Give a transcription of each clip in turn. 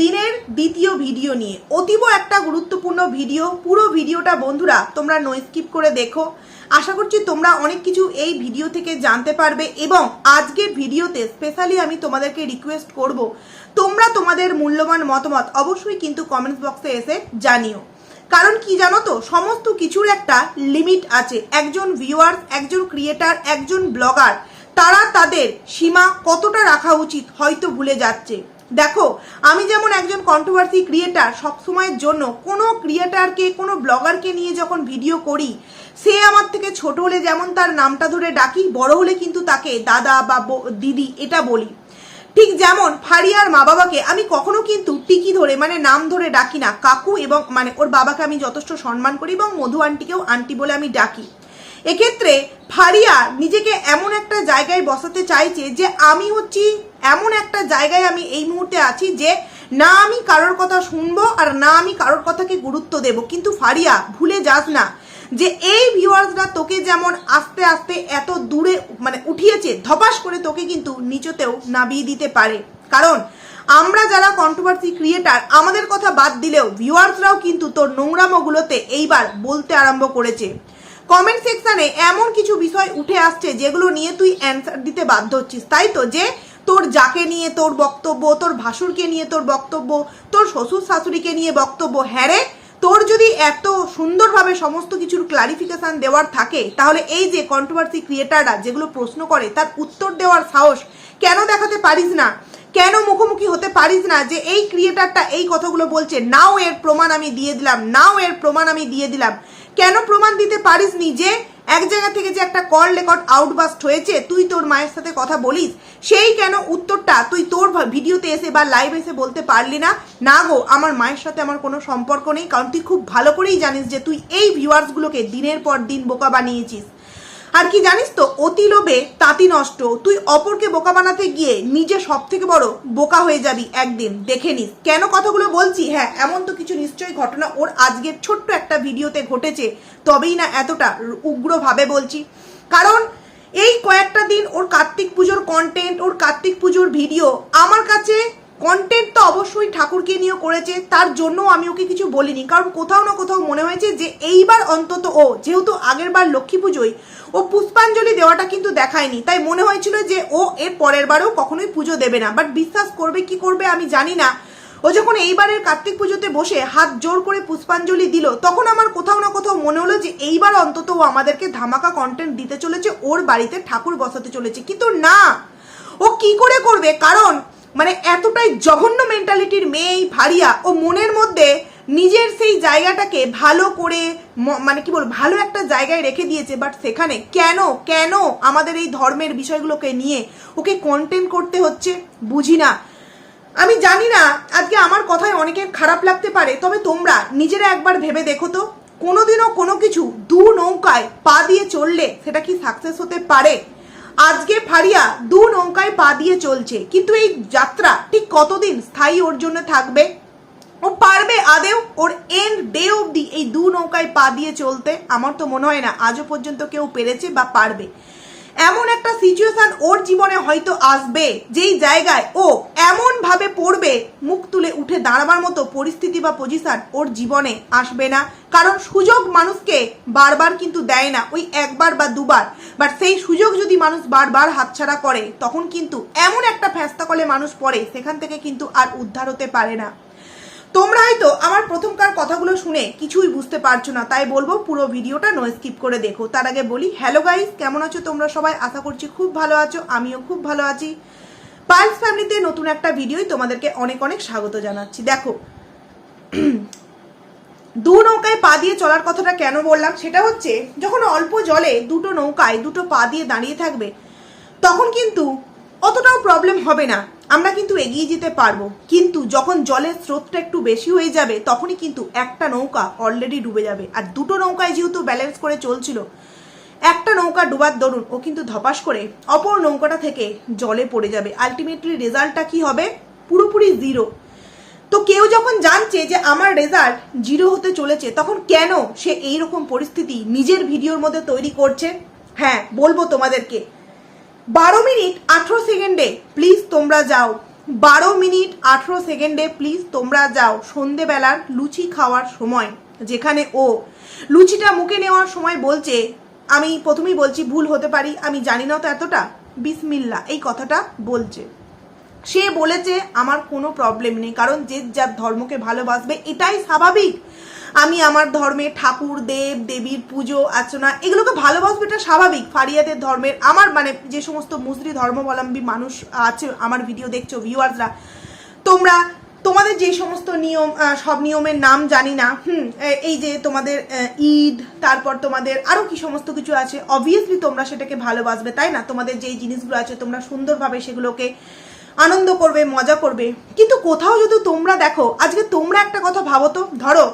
দিনের দ্বিতীয় ভিডিও নিয়ে। অতীব একটা গুরুত্বপূর্ণ ভিডিও। পুরো ভিডিওটা বন্ধুরা তোমরা নো স্কিপ করে দেখো। আশা করছি তোমরা অনেক কিছু এই ভিডিও থেকে জানতে পারবে এবং আজকের ভিডিওতে স্পেশালি আমি তোমাদেরকে রিকোয়েস্ট করব, তোমরা তোমাদের মূল্যবান মতামত অবশ্যই কিন্তু কমেন্টস বক্সে এসে জানিও। কারণ কি জানো তো, সমস্ত কিছুর একটা লিমিট আছে। একজন ভিউয়ার একজন ক্রিয়েটার একজন ব্লগার তারা তাদের সীমা কতটা রাখা উচিত হয়তো ভুলে যাচ্ছে। দেখো, আমি যেমন একজন কন্ট্রোভার্সি ক্রিয়েটার সবসময়ের জন্য কোনো ক্রিয়েটারকে কোনো ব্লগারকে নিয়ে যখন ভিডিও করি, সে আমার থেকে ছোট হলে যেমন তার নামটা ধরে ডাকি, বড় হলে কিন্তু তাকে দাদা বা দিদি এটা বলি। ঠিক যেমন ফারিয়ার মা বাবাকে আমি কখনো কিন্তু টিকি ধরে মানে নাম ধরে ডাকি না, কাকু এবং মানে ওর বাবাকে আমি যথেষ্ট সম্মান করি এবং মধু আন্টিকেও আন্টি বলে আমি ডাকি। এক্ষেত্রে ফারিয়া নিজেকে এমন একটা জায়গায় বসাতে চাইছে যে আমি হচ্ছি এমন একটা জায়গায় আমি এই মুহূর্তে আছি যে না আমি কারোর কথা শুনব আর না আমি কারোর কথাকে গুরুত্ব দেব। কিন্তু ফারিয়া, ভুলে যাস না যে এই ভিউয়ার্সরা তোকে যেমন আস্তে আস্তে এত দূরে মানে উঠিয়েছে, ধপাস করে তোকে কিন্তু নিচতেও নামিয়ে দিতে পারে। কারণ আমরা যারা কন্ট্রোভার্সি ক্রিয়েটার আমাদের কথা বাদ দিলেও ভিউয়ার্সরাও কিন্তু তোর নোংরামোগুলোতে এইবার বলতে আরম্ভ করেছে। কমেন্ট সেকশনে এমন কিছু বিষয় উঠে আসছে যেগুলো নিয়ে তুই অ্যান্সার দিতে বাধ্য হচ্ছিস, তাই তো? যে তোর যাকে নিয়ে তোর বক্তব্য, তোর ভাসুরকে নিয়ে তোর বক্তব্য, তোর শ্বশুর শাশুড়িকে নিয়ে বক্তব্য হ্যাঁ তোর যদি এত সুন্দরভাবে সমস্ত কিছুর ক্লারিফিকেশন দেওয়ার থাকে, তাহলে এই যে কন্ট্রোভার্সি ক্রিয়েটাররা যেগুলো প্রশ্ন করে, তার উত্তর দেওয়ার সাহস কেন দেখাতে পারিস না? কেন মুখোমুখি হতে পারিস না যে এই ক্রিয়েটারটা এই কথাগুলো বলছে? নাও এর প্রমাণ আমি দিয়ে দিলাম, নাও এর প্রমাণ আমি দিয়ে দিলাম। কেন প্রমাণ দিতে পারিস নি যে এক জায়গা থেকে যে একটা কল রেকর্ড আউটবাস্ট হয়েছে, তুই তোর মায়ের সাথে কথা বলিস? সেই কেন উত্তরটা তুই তোর ভিডিওতে এসে বা লাইভ এসে বলতে পারলি না? না গো, আমার মায়ের সাথে আমার কোনো সম্পর্ক নেই, কারণ তুই খুব ভালো করেই জানিস যে তুই এই ভিউয়ার্সগুলোকে দিনের পর দিন বোকা বানিয়েছিস। আর কি জানিস তো, অতি লোভে তাঁতি নষ্ট। তুই অপরকে বোকা বানাতে গিয়ে নিজে সব থেকে বড় বোকা হয়ে যাবি একদিন, দেখে নিস। কেন কথাগুলো বলছি? হ্যাঁ এমন তো কিছু নিশ্চয়ই ঘটনা ওর আজকের ছোট্ট একটা ভিডিওতে ঘটেছে, তবেই না এতটা উগ্রভাবে বলছি। কারণ এই কয়েকটা দিন ওর কার্তিক পুজোর কন্টেন্ট ওর কার্তিক পুজোর ভিডিও আমার কাছে কন্টেন্ট তো অবশ্যই ঠাকুরকে নিয়েও করেছে, তার জন্য আমি ওকে কিছু বলিনি। কারণ কোথাও না কোথাও মনে হয়েছে যে এইবার অন্তত ও, যেহেতু আগের বার লক্ষ্মী পুজোয়, ও পুষ্পাঞ্জলি দেওয়াটা কিন্তু দেখায়নি। তাই মনে হয়েছিল যে ও এর পরের বারেও কখনোই পুজো দেবে না। বাট বিশ্বাস করবে কি করবে আমি জানি না। ও যখন এইবারের কার্তিক পুজোতে বসে হাত জোর করে পুষ্পাঞ্জলি দিল, তখন আমার কোথাও না কোথাও মনে হলো যে এইবার অন্তত ও আমাদেরকে ধামাকা কন্টেন্ট দিতে চলেছে, ওর বাড়িতে ঠাকুর বসাতে চলেছে। কিন্তু না! ও কি করে করবে? কারণ মানে এতটাই জঘন্য মেন্টালিটির মেয়ে এই ভারিয়া ও মনের মধ্যে নিজের সেই জায়গাটাকে ভালো করে মানে কি বল ভালো একটা জায়গায় রেখে দিয়েছে বাট সেখানে কেন কেন আমাদের এই ধর্মের বিষয়গুলোকে নিয়ে ওকে কন্টেন্ট করতে হচ্ছে, বুঝি না। আমি জানি না, আজকে আমার কথায় অনেকের খারাপ লাগতে পারে, তবে তোমরা নিজেরা একবার ভেবে দেখো তো। কোনোদিনও কোনো কিছু দু নৌকায় পা দিয়ে চললে সেটা কি সাকসেস হতে পারে? আজকে ফারিয়া দু নৌকায় পা দিয়ে চলছে। কিন্তু এই যাত্রা ঠিক কতদিন স্থায়ী ওর জন্য থাকবে? ও পারবে আদেও ওর এন্ড ডে অবধি এই দু নৌকায় পা দিয়ে চলতে? আমার তো মনে হয় না, আজও পর্যন্ত কেউ পেরেছে বা পারবে। এমন একটা সিচুয়েশন ওর জীবনে হয়তো আসবে, যেই জায়গায় ও এমন ভাবে পড়বে, মুখ তুলে উঠে দাঁড়াবার মতো পরিস্থিতি বা পজিশন ওর জীবনে আসবে না। কারণ সুযোগ মানুষকে বারবার কিন্তু দেয় না, ওই একবার বা দুবার। বাট সেই সুযোগ যদি মানুষ বারবার হাতছাড়া করে, তখন কিন্তু এমন একটা ফ্যাস্তা কলে মানুষ পড়ে, সেখান থেকে কিন্তু আর উদ্ধার হতে পারে না। তোমরা হয়তো আমার প্রথমকার কথাগুলো শুনে কিছুই বুঝতে পারছ না, তাই বলব পুরো ভিডিওটা নো স্কিপ করে দেখো। তার আগে বলি হ্যালো গাইস কেমন আছো তোমরা সবাই? আশা করছি খুব ভালো আছো, আমিও খুব ভালো আছি। পালস ফ্যামিলিতে নতুন একটা ভিডিওই তোমাদেরকে অনেক অনেক স্বাগত জানাচ্ছি। দেখো, দু নৌকায় পা দিয়ে চলার কথাটা কেন বললাম? সেটা হচ্ছে, যখন অল্প জলে দুটো নৌকায় দুটো পা দিয়ে দাঁড়িয়ে থাকবে, তখন কিন্তু অতটাও প্রবলেম হবে না। আমরা কিন্তু এগিয়ে যেতে পারব। কিন্তু যখন জলের স্রোতটা একটু বেশি হয়ে যাবে, তখনই কিন্তু একটা নৌকা অলরেডি ডুবে যাবে। আর দুটো নৌকায় যেহেতু ব্যালেন্স করে চলছিল, একটা নৌকা ডুবার দরুন, ও কিন্তু ধপাস করে অপর নৌকাটা থেকে জলে পড়ে যাবে। আলটিমেটলি রেজাল্টটা কি হবে? পুরোপুরি জিরো তো কেউ যখন জানছে যে আমার রেজাল্ট জিরো হতে চলেছে, তখন কেন সে এই রকম পরিস্থিতি নিজের ভিডিওর মধ্যে তৈরি করছে? হ্যাঁ বলব তোমাদেরকে। বারো মিনিট আঠেরো সেকেন্ডে প্লিজ তোমরা যাও। বারো মিনিট আঠেরো সেকেন্ডে প্লিজ তোমরা যাও সন্ধেবেলার লুচি খাওয়ার সময়, যেখানে ও লুচিটা মুখে নেওয়ার সময় বলছে, আমি প্রথমেই বলছি ভুল হতে পারি, আমি জানি না তো এতটা। বিসমিল্লা এই কথাটা বলছে। সে বলেছে, আমার কোনো প্রবলেম নেই, কারণ যে যার ধর্মকে ভালোবাসবে, এটাই স্বাভাবিক। আমি আমার ধর্মে ঠাকুর, দেব, দেবীর পুজো, অর্চনা, এগুলোকে ভালোবাসবে, এটা স্বাভাবিক। ফারিয়াদের ধর্মের আমার মানে যে সমস্ত মুসলি ধর্মাবলম্বী মানুষ আছে, আমার ভিডিও দেখছ ভিউয়ার্সরা তোমরা, তোমাদের যে সমস্ত নিয়ম সব নিয়মের নাম জানি না, হুম এই যে তোমাদের ঈদ, তারপর তোমাদের আরও কি সমস্ত কিছু আছে অবভিয়াসলি তোমরা সেটাকে ভালোবাসবে, তাই না? তোমাদের যেই জিনিসগুলো আছে, তোমরা সুন্দরভাবে সেগুলোকে আনন্দ করবে, মজা করবে। কিন্তু কোথাও যদি তোমরা দেখো, আজকে তোমরা একটা কথা ভাবো তো, ধরো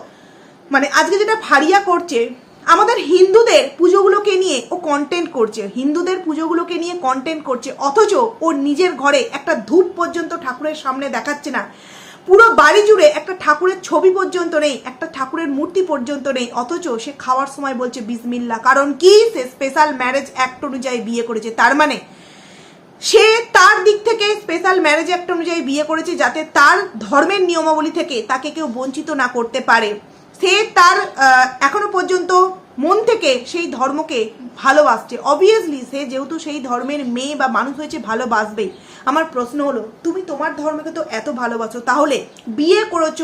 মানে আজকে যেটা ফারিয়া করছে, আমাদের হিন্দুদের পুজোগুলোকে নিয়ে ও কন্টেন্ট করছে, হিন্দুদের পুজোগুলোকে নিয়ে কন্টেন্ট করছে, অথচ ওর নিজের ঘরে একটা ধূপ পর্যন্ত ঠাকুরের সামনে দেখাচ্ছে না। পুরো বাড়ি জুড়ে একটা ঠাকুরের ছবি পর্যন্ত নেই, একটা ঠাকুরের মূর্তি পর্যন্ত নেই, অথচ সে খাওয়ার সময় বলছে বিসমিল্লা কারণ কি? সে স্পেশাল ম্যারেজ অ্যাক্ট অনুযায়ী বিয়ে করেছে। তার মানে সে তার দিক থেকে স্পেশাল ম্যারেজ অ্যাক্ট অনুযায়ী বিয়ে করেছে যাতে তার ধর্মের নিয়মাবলী থেকে তাকে কেউ বঞ্চিত না করতে পারে। সে তার এখনও পর্যন্ত মন থেকে সেই ধর্মকে ভালোবাসছে। অবভিয়াসলি সে যেহেতু সেই ধর্মের মেয়ে বা মানুষ হয়েছে, ভালোবাসবেই। আমার প্রশ্ন হলো, তুমি তোমার ধর্মকে তো এত ভালোবাসো, তাহলে বিয়ে করেছ,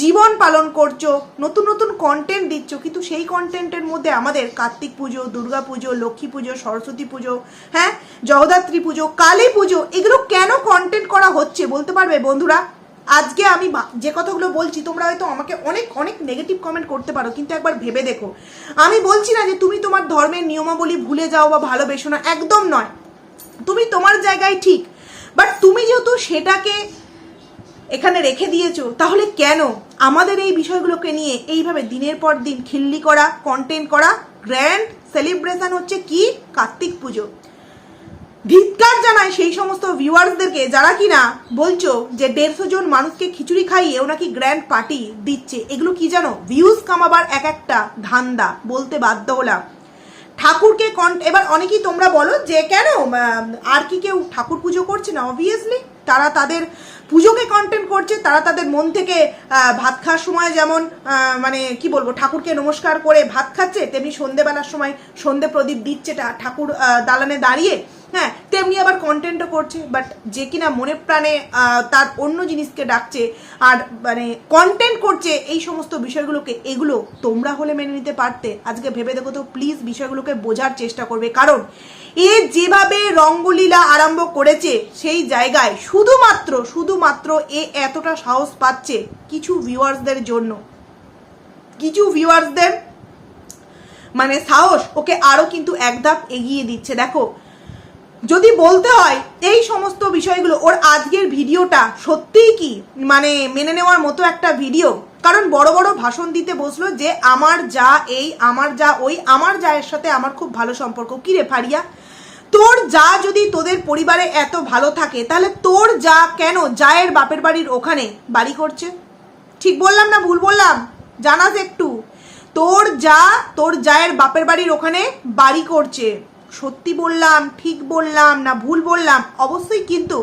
জীবন পালন করছ, নতুন নতুন কন্টেন্ট দিচ্ছ, কিন্তু সেই কন্টেন্টের মধ্যে আমাদের কার্তিক পুজো, দুর্গা পুজো, লক্ষ্মী পুজো, সরস্বতী পুজো হ্যাঁ জগদ্ধাত্রী পুজো, কালী পুজো, এগুলো কেন কন্টেন্ট করা হচ্ছে? বলতে পারবে বন্ধুরা? আজকে আমি যে কথাগুলো বলছি, তোমরা হয়তো আমাকে অনেক অনেক নেগেটিভ কমেন্ট করতে পারো, কিন্তু একবার ভেবে দেখো। আমি বলছি না যে তুমি তোমার ধর্মের নিয়মাবলী ভুলে যাও বা ভালোবেসো না, একদম নয়। তুমি তোমার জায়গায় ঠিক। বাট তুমি যেহেতু সেটাকে এখানে রেখে দিয়েছ, তাহলে কেন আমাদের এই বিষয়গুলোকে নিয়ে এইভাবে দিনের পর দিন খিল্লি করা কন্টেন্ট করা? গ্র্যান্ড সেলিব্রেশন হচ্ছে কি? কার্তিক পুজো। ধিক্কার জানায় সেই সমস্ত ভিউয়ার্সদেরকে, যারা কিনা বলছো যে দেড়শো জন মানুষকে খিচুড়ি খাইয়ে ও নাকি গ্র্যান্ড পার্টি দিচ্ছে। এগুলো কি জানো? ভিউজ কামাবার এক একটা ধান্দা, বলতে বাধ্য হলাম। ঠাকুরকে কন এবার অনেকেই তোমরা বলো যে কেন আর কি কেউ ঠাকুর পুজো করছে না? অবভিয়াসলি তারা তাদের পুজোকে কন্টেন্ট করছে, তারা তাদের মন থেকে ভাত খাওয়ার সময় যেমন মানে কি বলব, ঠাকুরকে নমস্কার করে ভাত খাচ্ছে, তেমনি সন্ধেবেলার সময় সন্ধে প্রদীপ দিচ্ছে ঠাকুর দালানে দাঁড়িয়ে হ্যাঁ তেমনি আবার কন্টেন্টও করছে বাট যে কিনা মনে প্রাণে তার অন্য জিনিসকে ডাকছে, আর মানে কন্টেন্ট করছে এই সমস্ত বিষয়গুলোকে, এগুলো তোমরা হলে মেনে নিতে পারতে। আজকে ভেবে দেখো তো প্লিজ বিষয়গুলোকে বোঝার চেষ্টা করবে। কারণ এ যেভাবে রঙ্গলীলা আরম্ভ করেছে, সেই জায়গায় শুধুমাত্র শুধুমাত্র এ এতটা সাহস পাচ্ছে কিছু ভিউয়ার্সদের জন্য। কিছু ভিউয়ার্সদের মানে সাহস ওকে আরও কিন্তু এক ধাপ এগিয়ে দিচ্ছে। দেখো যদি বলতে হয়, এই সমস্ত বিষয়গুলো, ওর আজকের ভিডিওটা সত্যিই কি? মানে মেনে নেওয়ার মতো একটা ভিডিও? কারণ বড় বড় ভাষণ দিতে বসল যে, আমার যা এই, আমার যা ওই, আমার যায়ের সাথে আমার খুব ভালো সম্পর্ক। কি রে ফারিয়া? তোর যা যদি তোদের পরিবারে এত ভালো থাকে, তাহলে তোর যা কেন জায়ের বাপের বাড়ির ওখানে বাড়ি করছে? ঠিক বললাম না ভুল বললাম? জানাস একটু। তোর যা তোর জায়ের বাপের বাড়ির ওখানে বাড়ি করছে। সত্যি বললাম, ঠিক বললাম, না ভুল বললাম, অবশ্যই কিন্তু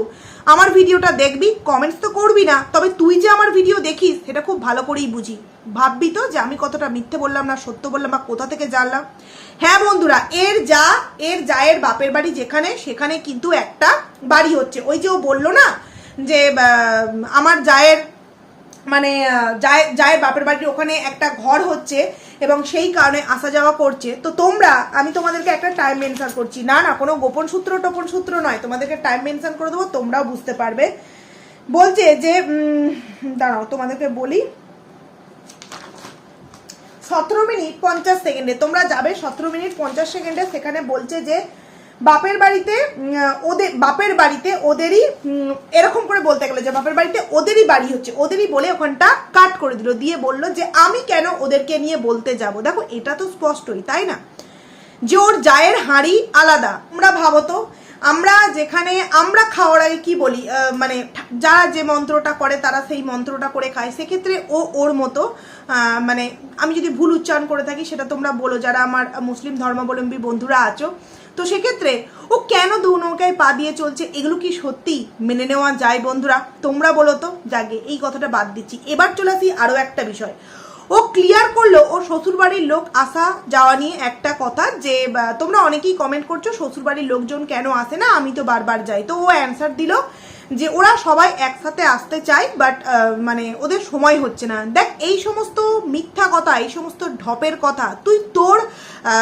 আমার ভিডিওটা দেখবি কমেন্টস তো করবি না, তবে তুই যে আমার ভিডিও দেখিস, সেটা খুব ভালো করেই বুঝি। ভাববি তো যে আমি কতটা মিথ্যে বললাম না, সত্য বললাম বা কোথা থেকে জানলাম। হ্যাঁ বন্ধুরা, এর যা, এর জায়ের বাপের বাড়ি যেখানে, সেখানে কিন্তু একটা বাড়ি হচ্ছে। ওই যে ও বলল না যে আমার জায়ের মানে যায় যায় বাপের বাড়ির ওখানে একটা ঘর হচ্ছে এবং সেই কারণে আসা যাওয়া করছে। তো তোমরা, আমি তোমাদেরকে একটা টাইম মেনশন করছি। না না, কোনো গোপন সূত্র টোপন সূত্র নয়। তোমাদেরকে টাইম মেনশন করে দেবো, তোমরাও বুঝতে পারবে। বলছে যে দাঁড়াও, তোমাদেরকে বলি। সতেরো মিনিট পঞ্চাশ সেকেন্ডে, তোমরা যাবে সতেরো মিনিট পঞ্চাশ সেকেন্ডে, সেখানে বলছে যে বাপের বাড়িতে ওদের, বাপের বাড়িতে ওদেরই এরকম করে বলতে গেলে যে বাপের বাড়িতে ওদেরই বাড়ি হচ্ছে, ওদেরই বলে ওখানটা কাট করে দিল, দিয়ে বলল যে আমি কেন ওদেরকে নিয়ে বলতে যাব? দেখো, এটা তো স্পষ্টই, তাই না? যে ওর জায়ের হাঁড়ি আলাদা আমরা ভাবো তো আমরা যেখানে আমরা খাওয়ার আগে কি বলি মানে যারা যে মন্ত্রটা করে তারা সেই মন্ত্রটা করে খায়। সেক্ষেত্রে ও ওর মতো মানে আমি যদি ভুল উচ্চারণ করে থাকি সেটা তোমরা বলো, যারা আমার মুসলিম ধর্মাবলম্বী বন্ধুরা আছো। তো সেক্ষেত্রে ও কেন দু নৌকায় পা দিয়ে চলছে, এগুলো কি সত্যি মেনে নেওয়া যায় বন্ধুরা? তোমরা বলো তো জাগে এই কথাটা বাদ দিচ্ছি। এবার চলে আসি আরও একটা বিষয়। ও ক্লিয়ার করল, ও শ্বশুরবাড়ির লোক আসা যাওয়া নিয়ে একটা কথা যে তোমরা অনেকেই কমেন্ট করছ, শ্বশুরবাড়ির লোকজন কেন আসে না? আমি তো বারবার যাই। তো ও অ্যান্সার দিল যে, ওরা সবাই একসাথে আসতে চায় বাট মানে ওদের সময় হচ্ছে না। দেখ, এই সমস্ত মিথ্যা কথা, এই সমস্ত ঢপের কথা, তুই তোর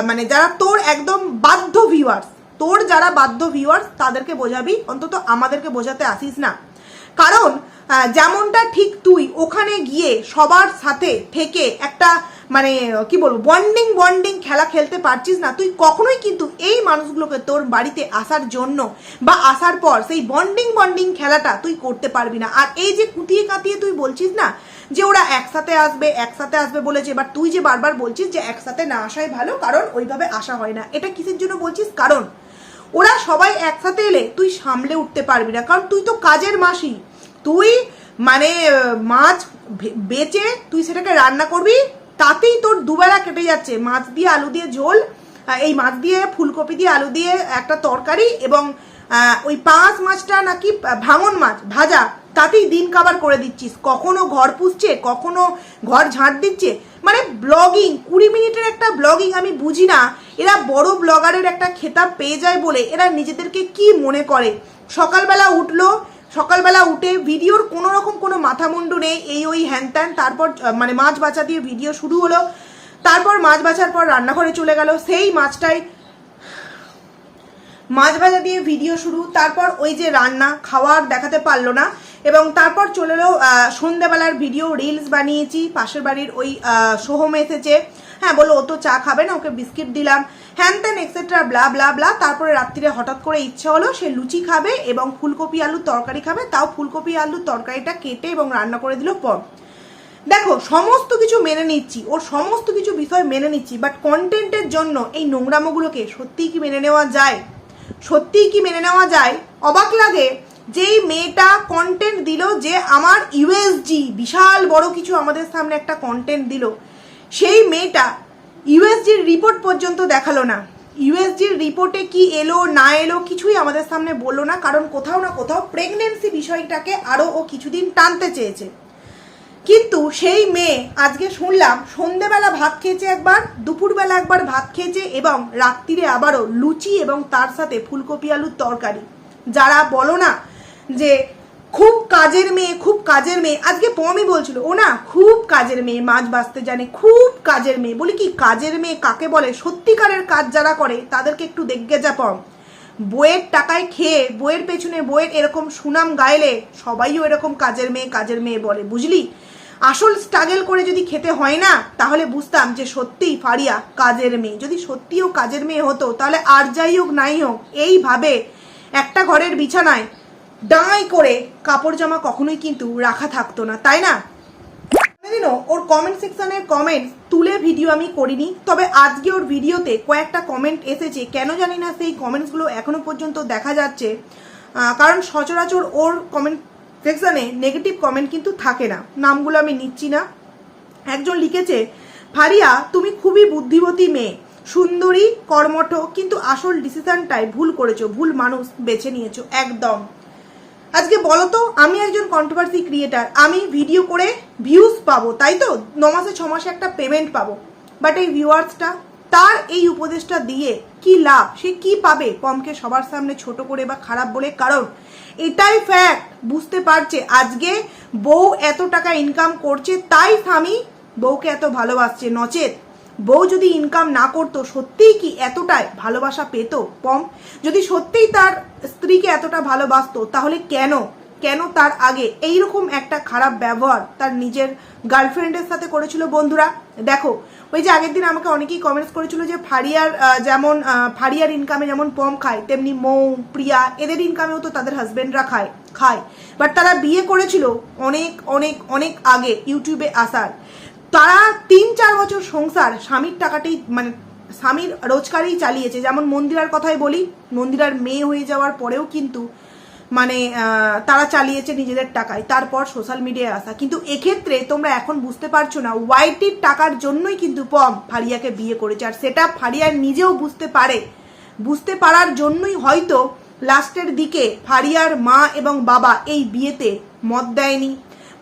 মানে যারা তোর একদম বাধ্য ভিউয়ার্স তোর যারা বাধ্য ভিউয়ার্স তাদেরকে বোঝাবি, অন্তত আমাদেরকে বোঝাতে আসিস না। কারণ যেমনটা ঠিক তুই, ওখানে গিয়ে সবার সাথে থেকে একটা মানে কি বলব বন্ডিং বন্ডিং খেলা খেলতে পারছিস না, তুই কখনোই কিন্তু এই মানুষগুলোকে তোর বাড়িতে আসার জন্য বা আসার পর সেই বন্ডিং বন্ডিং খেলাটা তুই করতে পারবি না। আর এই যে কুতিয়ে কাটিয়ে তুই বলছিস না, যে ওরা একসাথে আসবে একসাথে আসবে বলেছে এবার তুই যে বারবার বলছিস যে একসাথে না আসাই ভালো, কারণ ওইভাবে আসা হয় না। এটা কিসের জন্য বলছিস? কারণ ওরা সবাই একসাথে এলে তুই সামলে উঠতে পারবি না, কারণ তুই তো কাজের মাসি। তুই মানে মাছ বেচে তুই সেটাকে রান্না করবি, তাতেই তোর দুবেলা কেটে যাচ্ছে। মাছ দিয়ে আলু দিয়ে ঝোল এই মাছ দিয়ে ফুলকপি দিয়ে আলু দিয়ে একটা তরকারি এবং ওই পাঁচ মাছটা নাকি ভাঙন মাছ, ভাজা, তাতেই দিন কাবার করে দিচ্ছিস। কখনো ঘর পুষছে, কখনো ঘর ঝাঁট দিচ্ছে। মানে ব্লগিং, কুড়ি মিনিটের একটা ব্লগিং আমি বুঝি না। এরা বড় ব্লগারের একটা খেতাব পেয়ে যায় বলে এরা নিজেদেরকে কি মনে করে? সকালবেলা উঠল সকালবেলা উঠে ভিডিওর কোনো রকম কোনো মাথা মুন্ডু নেই এই ওই হ্যান ত্যান তারপর মানে মাছ বাছা দিয়ে ভিডিও শুরু হলো তারপর মাছ বাছার পর রান্নাঘরে চলে গেল সেই মাছটাই মাছ ভাজা দিয়ে ভিডিও শুরু তারপর ওই যে রান্না খাওয়ার দেখাতে পারল না এবং তারপর চলে এলো আহ, সন্ধেবেলার ভিডিও রিলস বানিয়েছি পাশের বাড়ির ওই সোহম এসেছে হ্যাঁ বলো ও তো চা খাবে না ওকে বিস্কিট দিলাম। হ্যান ত্যান এক্সেট্রা ব্লা ব্লা ব্লা তারপরে রাত্রিরে হঠাৎ করে ইচ্ছে হলো সে লুচি খাবে এবং ফুলকপি আলুর তরকারি খাবে। তাও ফুলকপি আলুর তরকারিটা কেটে এবং রান্না করে দিল পর। দেখো, সমস্ত কিছু মেনে নিচ্ছি। ওর সমস্ত কিছু বিষয় মেনে নিচ্ছি। বাট কন্টেন্টের জন্য এই নোংরামোগুলোকে সত্যিই কি মেনে নেওয়া যায়? সত্যিই কি মেনে নেওয়া যায়? অবাক লাগে যেই মেয়েটা কন্টেন্ট দিল যে আমার ইউএসজি বিশাল বড় কিছু আমাদের সামনে একটা কন্টেন্ট দিল। সেই মেয়েটা ইউএসজির রিপোর্ট পর্যন্ত দেখাল না। ইউএসজির রিপোর্টে কি এলো, না এলো, কিছুই আমাদের সামনে বলল না, কারণ কোথাও না কোথাও প্রেগনেন্সি বিষয়টাকে আরও ও কিছুদিন টানতে চেয়েছে। কিন্তু সেই মেয়ে, আজকে শুনলাম, সন্ধেবেলা ভাত খেয়েছে একবার, দুপুরবেলা একবার ভাত খেয়েছে এবং রাত্রিরে আবারও লুচি এবং তার সাথে ফুলকপি আলুর তরকারি। যারা বলো না যে খুব কাজের মেয়ে, খুব কাজের মেয়ে। আজকে পমই বলছিল, ও না, খুব কাজের মেয়ে, মাছ বাঁচতে জানে, খুব কাজের মেয়ে। বলি, কি কাজের মেয়ে কাকে বলে? সত্যিকারের কাজ যারা করে, তাদেরকে একটু দেখবে যা পম। বইয়ের টাকায় খেয়ে, বইয়ের পেছনে বইয়ের এরকম সুনাম গাইলে, সবাইও এরকম কাজের মেয়ে কাজের মেয়ে বলে। বুঝলি? আসল স্ট্রাগল করে যদি খেতে হয় না, তাহলে বুঝতাম যে সত্যিই ফারিয়া কাজের মেয়ে। যদি সত্যিও কাজের মেয়ে হতো, তাহলে আর যাই হোক, নাই হোক, এইভাবে একটা ঘরের বিছানায় ডাঁই করে কাপড় জামা কখনোই কিন্তু রাখা থাকতো না, তাই না? ওর কমেন্ট সেকশনের কমেন্ট তুলে ভিডিও আমি করিনি, তবে আজকে ওর ভিডিওতে কয়েকটা কমেন্ট এসেছে। কেন জানি না সেই কমেন্টসগুলো এখনও পর্যন্ত দেখা যাচ্ছে। কারণ সচরাচর ওর কমেন্ট সেকশানে নেগেটিভ কমেন্ট কিন্তু থাকে না। নামগুলো আমি নিচ্ছি না। একজন লিখেছে, ফারিয়া, তুমি খুবই বুদ্ধিমতী মেয়ে। সুন্দরী, কর্মঠ, কিন্তু আসল ডিসিশনটাই ভুল করেছ। ভুল মানুষ বেছে নিয়েছো। একদম। আজকে বলো তো আমি একজন কন্ট্রোভার্সি ক্রিয়েটার আমি ভিডিও করে ভিউজ পাবো, তাই তো? ন মাসে, ছ মাসে একটা পেমেন্ট পাবো। বাট এই ভিউয়ার্সটা তার এই উপদেশটা দিয়ে কি লাভ? সে কি পাবে? পমকে সবার সামনে ছোট করে বা খারাপ বলে? কারণ এটাই ফ্যাক্ট বুঝতে পারছে। আজকে বউ এত টাকা ইনকাম করছে, তাই স্বামী বউকে এত ভালোবাসছে, নচেত। বউ যদি ইনকাম না করতো, সত্যিই কি এতটাই ভালোবাসা পেত? পম, যদি সত্যিই তার স্ত্রীকে এতটা ভালোবাসতো, তাহলে কেন? কেন তার আগে এইরকম একটা খারাপ ব্যবহার তার নিজের গার্লফ্রেন্ডের সাথে করেছিল বন্ধুরা? দেখো, ওই যে আগের দিন আমাকে অনেকেই কমেন্টস করেছিল যে ফারিয়ার যেমন ফারিয়ার ইনকামে যেমন পম খায়, তেমনি মৌ, প্রিয়া এদের ইনকামেও তো তাদের হাজব্যান্ডরা খায় খায়। বাট তারা বিয়ে করেছিল অনেক অনেক অনেক আগে ইউটিউবে আসার। তারা তিন চার বছর সংসার স্বামীর টাকাতেই মানে স্বামীর রোজগারেই চালিয়েছে। যেমন মন্দিরার কথাই বলি, মন্দিরার মেয়ে হয়ে যাওয়ার পরেও কিন্তু মানে তারা চালিয়েছে নিজেদের টাকায়। তারপর সোশ্যাল মিডিয়ায় আসা কিন্তু এক্ষেত্রে তোমরা এখন বুঝতে পারছ না, ওয়াইটির টাকার জন্যই কিন্তু পম ফারিয়াকে বিয়ে করেছে। আর সেটা ফারিয়া নিজেও বুঝতে পারে। বুঝতে পারার জন্যই হয়তো লাস্টের দিকে ফারিয়ার মা এবং বাবা এই বিয়েতে মত দেয়নি।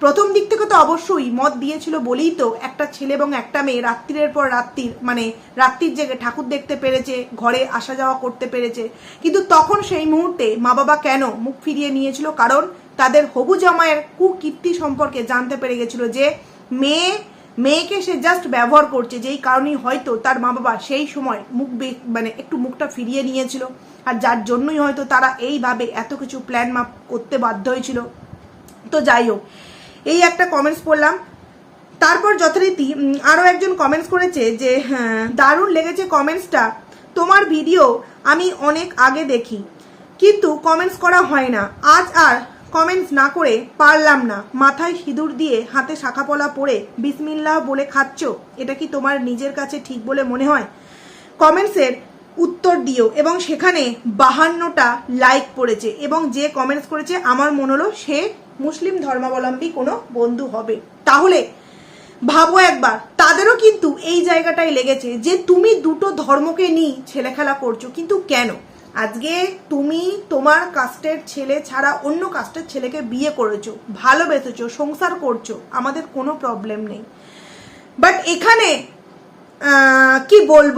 প্রথম দিক থেকে তো অবশ্যই মত দিয়েছিল বলেই তো একটা ছেলে এবং একটা মেয়ে রাত্রির পর রাত্রির মানে রাত্রির জেগে ঠাকুর দেখতে পেরেছে, ঘরে আসা যাওয়া করতে পেরেছে। কিন্তু তখন সেই মুহূর্তে মা বাবা কেন মুখ ফিরিয়ে নিয়েছিল? কারণ তাদের হবু জামাইয়ের কুকীর্তি সম্পর্কে জানতে পেরে গেছিল যে মেয়ে, মেয়েকে সে জাস্ট ব্যবহার করছে, যেই কারণেই হয়তো তার মা বাবা সেই সময় মুখ মানে একটু মুখটা ফিরিয়ে নিয়েছিল। আর যার জন্যই হয়তো তারা এইভাবে এত কিছু প্ল্যান মাপ করতে বাধ্য হয়েছিল। তো যাই হোক এই একটা কমেন্টস পড়লাম। তারপর যথারীতি আরও একজন কমেন্টস করেছে যে হ্যাঁ, দারুণ লেগেছে কমেন্টসটা তোমার ভিডিও আমি অনেক আগে দেখি কিন্তু কমেন্টস করা হয় না। আজ আর কমেন্টস না করে পারলাম না। মাথায় সিঁদুর দিয়ে হাতে শাখাপলা পরে বিসমিল্লাহ বলে খাচ্ছ এটা কি তোমার নিজের কাছে ঠিক বলে মনে হয়? কমেন্টসের উত্তর দিও এবং সেখানে বাহান্নটা লাইক পড়েছে এবং যে কমেন্টস করেছে আমার মনে হলো সে মুসলিম ধর্মাবলম্বী কোনো বন্ধু হবে। তাহলে ভাবো একবার, তাদেরও কিন্তু এই জায়গাটাই লেগেছে যে তুমি দুটো ধর্মকে নিয়ে ছেলেখেলা করছ, কিন্তু কেন? আজকে তুমি তোমার কাস্টের ছেলে ছাড়া অন্য কাস্টের ছেলেকে বিয়ে করেছ, ভালোবেসেছো, সংসার করছ, আমাদের কোনো প্রবলেম নেই। বাট এখানে কি বলব?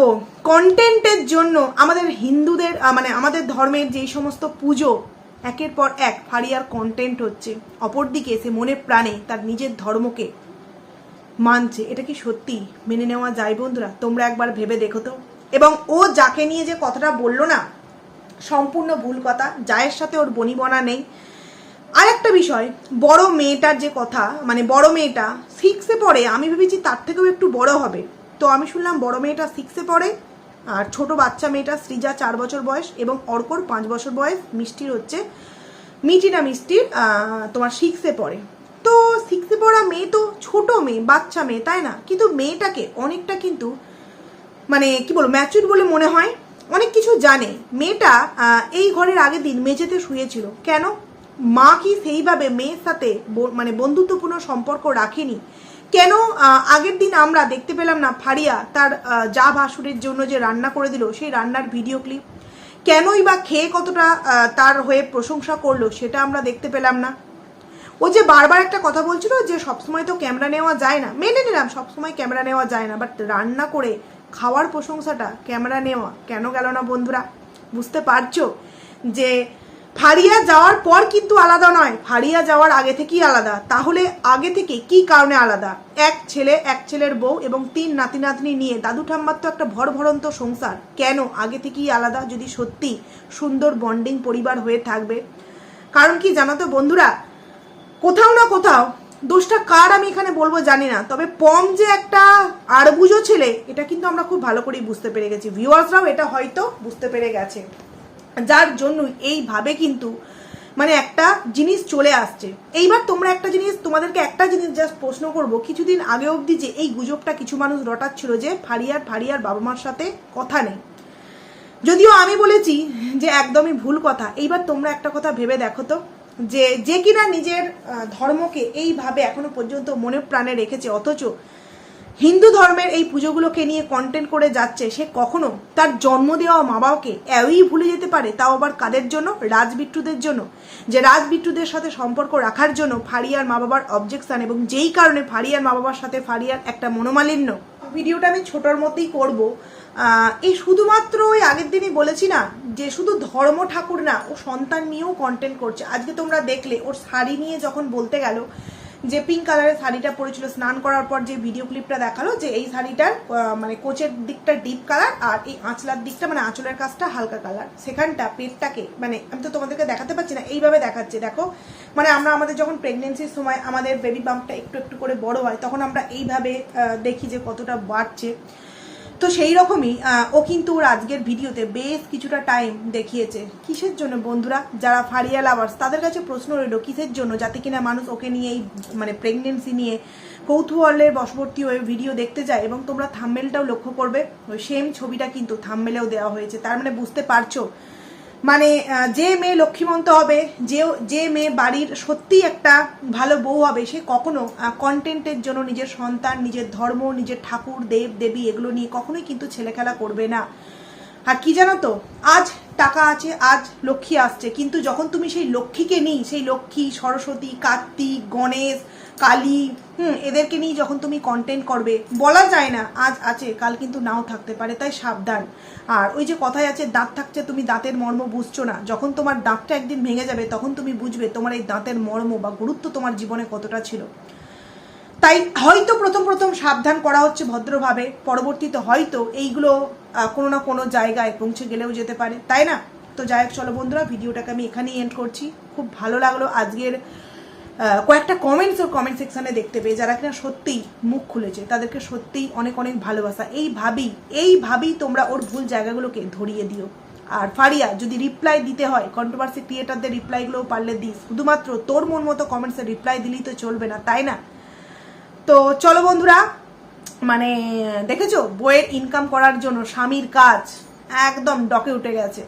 কন্টেন্টের জন্য আমাদের হিন্দুদের মানে আমাদের ধর্মের যেই সমস্ত পুজো একের পর এক ফারিয়ার কন্টেন্ট হচ্ছে। অপরদিকে সে মনে প্রাণে তার নিজের ধর্মকে মানছে। এটা কি সত্যি? মেনে নেওয়া যায় বন্ধুরা, তোমরা একবার ভেবে দেখো তো। এবং ও যাকে নিয়ে যে কথাটা বলল না, সম্পূর্ণ ভুল কথা যায়ের সাথে ওর বনিবনা নেই। আরেকটা বিষয়, বড় মেয়েটার যে কথা মানে বড় মেয়েটা সিক্সে পড়ে, আমি ভেবেছি তার থেকেও একটু বড় হবে। তো আমি শুনলাম বড় মেয়েটা সিক্সে পড়ে আর ছোট বাচ্চা মেয়েটা সৃজা চার বছর বয়স এবং অর্কর পাঁচ বছর বয়স। মিষ্টির হচ্ছে মিটি না মিষ্টির তোমার সিক্সে পড়ে। তো সিক্সে পড়া মেয়ে তো ছোট মেয়ে, বাচ্চা মেয়ে, তাই না? কিন্তু মেয়েটাকে অনেকটা কিন্তু মানে কি বলব ম্যাচুর বলে মনে হয়, অনেক কিছু জানে। মেয়েটা এই ঘরের আগের দিন মেঝেতে শুয়েছিল। কেন? মা কি সেইভাবে মেয়ের সাথে মানে বন্ধুত্বপূর্ণ সম্পর্ক রাখেনি? কেন আগের দিন আমরা দেখতে পেলাম না ফারিয়া তার যা ভাসুরের জন্য যে রান্না করে দিল, সেই রান্নার ভিডিও ক্লিপ। কেনই বা খেয়ে কতটা তার হয়ে প্রশংসা করল, সেটা আমরা দেখতে পেলাম না। ও যে বারবার একটা কথা বলছিল যে সবসময় তো ক্যামেরা নেওয়া যায় না। মেনে নিলাম, সবসময় ক্যামেরা নেওয়া যায় না, বাট রান্না করে খাওয়ার প্রশংসাটা ক্যামেরা নেওয়া কেন গেল না বন্ধুরা? বুঝতে পারছ যে ফারিয়া যাওয়ার পর কিন্তু আলাদা নয়। ফারিয়া যাওয়ার আগে থেকেই আলাদা। তাহলে আগে থেকে কি কারণে আলাদা? এক ছেলে, এক ছেলের বউ এবং তিন নাতি নাতনি নিয়ে দাদু ঠাম্মার তো একটা ভর ভরন্ত সংসার। কেন আগে থেকেই আলাদা যদি সত্যি সুন্দর বন্ডিং পরিবার হয়ে থাকবে? কারণ কি জানো তো বন্ধুরা? কোথাও না কোথাও দোষটা কার আমি এখানে বলব জানি না। তবে পম যে একটা আড়বুজো ছেলে, এটা কিন্তু আমরা খুব ভালো করেই বুঝতে পেরে গেছি। ভিউয়ার্সরাও এটা হয়তো বুঝতে পেরে গেছে। যার জন্য এইভাবে কিন্তু মানে একটা জিনিস চলে আসছে। এইবার তোমরা একটা জিনিস, তোমাদেরকে একটা জিনিস জাস্ট প্রশ্ন করব। কিছুদিন আগে অবধি যে এই গুজবটা কিছু মানুষ রটাচ্ছিল যে ফারিয়ার ফারিয়ার বাবা মার সাথে কথা নেই। যদিও আমি বলেছি যে একদমই ভুল কথা। এইবার তোমরা একটা কথা ভেবে দেখো তো, যে যে কিনা নিজের ধর্মকে এইভাবে এখনও পর্যন্ত মনে প্রাণে রেখেছে, অথচ হিন্দু ধর্মের এই পুজোগুলোকে নিয়ে কন্টেন্ট করে যাচ্ছে সে কখনো? তার জন্ম দেওয়া মা বাবাকে এওই ভুলে যেতে পারে, তাও আবার কাদের জন্য? রাজবিট্টুদের জন্য। যে রাজবিট্টুদের সাথে সম্পর্ক রাখার জন্য ফারিয়ার মা বাবার অবজেকশন এবং যেই কারণে ফারিয়ার মা বাবার সাথে ফারিয়ার একটা মনোমালিন্য। ভিডিওটা আমি ছোটোর মধ্যেই করব। এই শুধুমাত্র ওই আগের দিনই বলেছি না, যে শুধু ধর্ম ঠাকুর না, ও সন্তান নিয়েও কন্টেন্ট করছে। আজকে তোমরা দেখলে, ওর শাড়ি নিয়ে যখন বলতে গেল যে পিঙ্ক কালারের শাড়িটা পরেছিল, স্নান করার পর যে ভিডিও ক্লিপটা দেখাল, যে এই শাড়িটার মানে কোচের দিকটা ডিপ কালার আর এই আঁচলার দিকটা মানে আঁচলের কাজটা হালকা কালার সেখানটা পেটটাকে মানে আমি তো তোমাদেরকে দেখাতে পারছি না, এইভাবে দেখাচ্ছে, দেখো। মানে আমরা আমাদের যখন প্রেগনেন্সির সময় আমাদের বেবি বাম্পটা একটু একটু করে বড় হয়, তখন আমরা এইভাবে দেখি যে কতটা বাড়ছে। তো সেই রকমই ও কিন্তু ওর আজকের ভিডিওতে বেশ কিছুটা টাইম দেখিয়েছে। কিসের জন্য বন্ধুরা? যারা ফারিয়া লাভার্স তাদের কাছে প্রশ্ন রইল, কিসের জন্য? যাতে কিনা মানুষ ওকে নিয়ে এই মানে প্রেগনেন্সি নিয়ে কৌতূহলের বশবর্তী হয়ে ভিডিও দেখতে যায় এবং তোমরা থাম্মেলটাও লক্ষ্য করবে। ওই সেম ছবিটা কিন্তু থাম্মেলেও দেওয়া হয়েছে। তার মানে বুঝতে পারছ মানে যে মেয়ে লক্ষ্মীমন্ত হবে, যে যে মেয়ে বাড়ির সত্যি একটা ভালো বউ হবে, সে কখনো কন্টেন্টের জন্য নিজের সন্তান, নিজের ধর্ম, নিজের ঠাকুর, দেব, দেবী এগুলো নিয়ে কখনোই কিন্তু ছেলে খেলা করবে না। আর কি জানো তো, আজ টাকা আছে, আজ লক্ষ্মী আসছে, কিন্তু যখন তুমি সেই লক্ষ্মীকে নিই, সেই লক্ষ্মী, সরস্বতী, কার্তিক, গণেশ কালী হুম, এদেরকে নিয়ে যখন তুমি কন্টেন্ট করবে, বলা যায় না, আজ আছে, কাল কিন্তু নাও থাকতে পারে, তাই সাবধান। আর ওই যে কথায় আছে, দাঁত থাকছে, তুমি দাঁতের মর্ম বুঝছ না। যখন তোমার দাঁতটা একদিন ভেঙে যাবে, তখন তুমি বুঝবে তোমার এই দাঁতের মর্ম বা গুরুত্ব তোমার জীবনে কতটা ছিল। তাই হয়তো প্রথম প্রথম সাবধান করা হচ্ছে ভদ্রভাবে, পরবর্তীতে হয়তো এইগুলো কোনো না কোনো জায়গায় পৌঁছে গেলেও যেতে পারে। তাই না? তো যাই হোক, চলো বন্ধুরা, ভিডিওটাকে আমি এখানেই এন্ড করছি। খুব ভালো লাগল আজকের কয়েকটা কমেন্টস ওর কমেন্ট সেকশনে দেখতে পেয়ে, যারা কিনা সত্যিই মুখ খুলেছে, তাদেরকে সত্যিই অনেক অনেক ভালোবাসা। এইভাবেই এইভাবেই তোমরা ওর ভুল জায়গাগুলোকে ধরিয়ে দিও। আর ফারিয়া, যদি রিপ্লাই দিতে হয় কন্ট্রোভার্সি ক্রিয়েটারদের রিপ্লাইগুলোও পারলে দিস। শুধুমাত্র তোর মন মতো কমেন্টসে রিপ্লাই দিলেই তো চলবে না, তাই না? তো চলো বন্ধুরা মানে দেখেছ? বইয়ের ইনকাম করার জন্য স্বামীর কাজ একদম ডকে উঠে গেছে।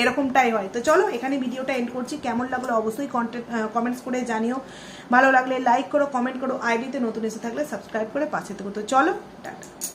এরকমটাই হয়। তো চলো, এখানে ভিডিওটা এন্ড করছি। কেমন লাগল অবশ্যই কন্টেন্ট কমেন্টস করে জানিও। ভালো লাগলে লাইক করো কমেন্ট করো। আইডিতে নতুন এসে থাকলে সাবস্ক্রাইব করে পাশে থেকো। তো চলো, টাটা।